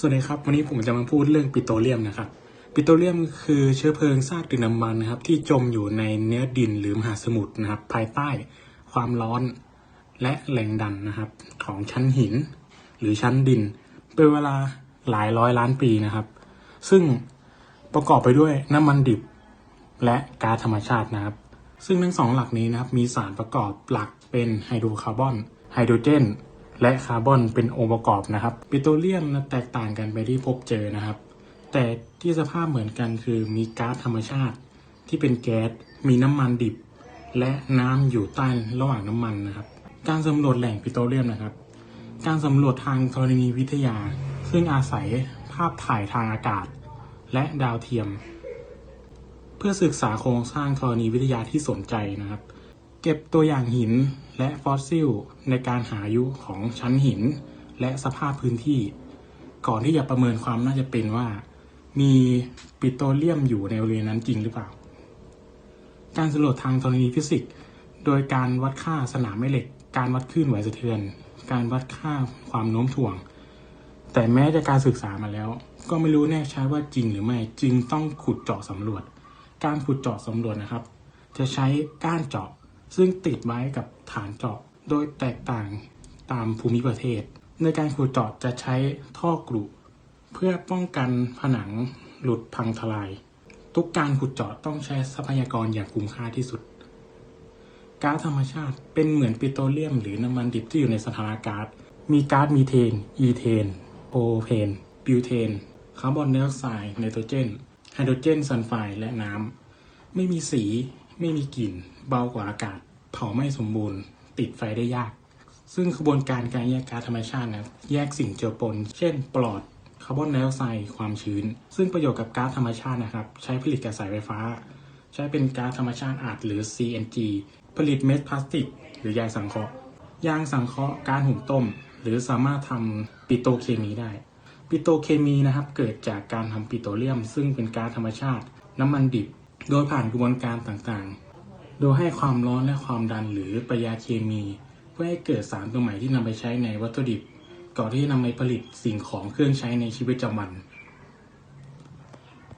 สวัสดีครับ วันนี้ผมจะมาพูดเรื่องปิโตรเลียมนะครับ ปิโตรเลียมคือเชื้อเพลิงซากดึกน้ำมันนะครับ ที่จมอยู่ในเนื้อดินหรือมหาสมุทรนะครับ ภายใต้ความร้อนและแรงดันนะครับของชั้นหิน หรือชั้นดิน เป็นเวลาหลายร้อยล้านปีนะครับ ซึ่งประกอบไปด้วยน้ำมันดิบและก๊าซธรรมชาตินะครับ ซึ่งทั้งสองหลักนี้นะครับมีสารประกอบหลักเป็นไฮโดรคาร์บอนไฮโดรเจน และคาร์บอนเป็นองค์ประกอบนะครับ ปิโตรเลียมนะแตกต่างกันไปที่พบเจอนะครับ แต่ที่สภาพเหมือนกันคือมีก๊าซธรรมชาติ ที่เป็นแก๊สมีน้ำมันดิบ และน้ำอยู่ใต้ระหว่างน้ำมันนะครับ การสำรวจแหล่งปิโตรเลียมนะครับ การสำรวจทางธรณีวิทยา ซึ่งอาศัยภาพถ่ายทางอากาศ และดาวเทียม เพื่อศึกษาโครงสร้างธรณีวิทยาที่สนใจนะครับ เก็บตัวอย่างหินและฟอสซิล ในการหาอายุของชั้นหิน และสภาพพื้นที่ ก่อนที่จะประเมินความน่าจะเป็นว่า มีปิโตรเลียมอยู่ในบริเวณนั้นจริงหรือเปล่า การสำรวจทางธรณีฟิสิกส์ โดยการวัดค่าสนามแม่เหล็ก การวัดคลื่นไหวสะเทือน การวัดค่าความโน้มถ่วง แต่แม้จะการศึกษามาแล้ว ก็ไม่รู้แน่ชัดว่าจริงหรือไม่จึงต้องขุดเจาะสำรวจ การขุดเจาะสำรวจนะครับ จะใช้ก้านเจาะ ซึ่งติดไว้กับฐานเจาะ โดยแตกต่างตามภูมิประเทศ ในการขุดเจาะจะใช้ท่อกรุเพื่อป้องกันผนังหลุดพังทลาย ทุกการขุดเจาะต้องใช้ทรัพยากรอย่างคุ้มค่าที่สุด ก๊าซธรรมชาติเป็นเหมือนปิโตรเลียม หรือน้ำมันดิบที่อยู่ในสถานะก๊าซมีก๊าซมีเทน อีเทนโพเพน บิวเทน คาร์บอนไดออกไซด์ ไนโตรเจน ไฮโดรเจนซัลไฟด์ และน้ำ ไม่มีสี ไม่มีกลิ่น เบากว่าอากาศ เผาไม่สมบูรณ์ ติดไฟได้ยาก ซึ่งกระบวนการการแยกก๊าซธรรมชาตินะแยกสิ่งเจือปน เช่น ปลอดคาร์บอนไดออกไซด์ความชื้น ซึ่งประโยชน์กับก๊าซธรรมชาตินะครับ ใช้ผลิตกระแสไฟฟ้า ใช้เป็นก๊าซธรรมชาติอาจหรือ CNG ผลิตเม็ดพลาสติก หรือยางสังเคราะห์ยางสังเคราะห์การหุงต้ม หรือสามารถทำปิโตเคมีได้ ปิโตเคมีนะครับเกิดจากการทำปิโตรเลียม ซึ่งเป็นก๊าซธรรมชาติ น้ำมันดิบ โดยผ่านกระบวนการต่างๆ โดยให้ความร้อนและความดันหรือปยาเคมี เพื่อให้เกิดสารตัวใหม่ที่นำไปใช้ในวัตถุดิบ ก่อนที่จะนำไปผลิตสิ่งของเครื่องใช้ในชีวิตประจำวัน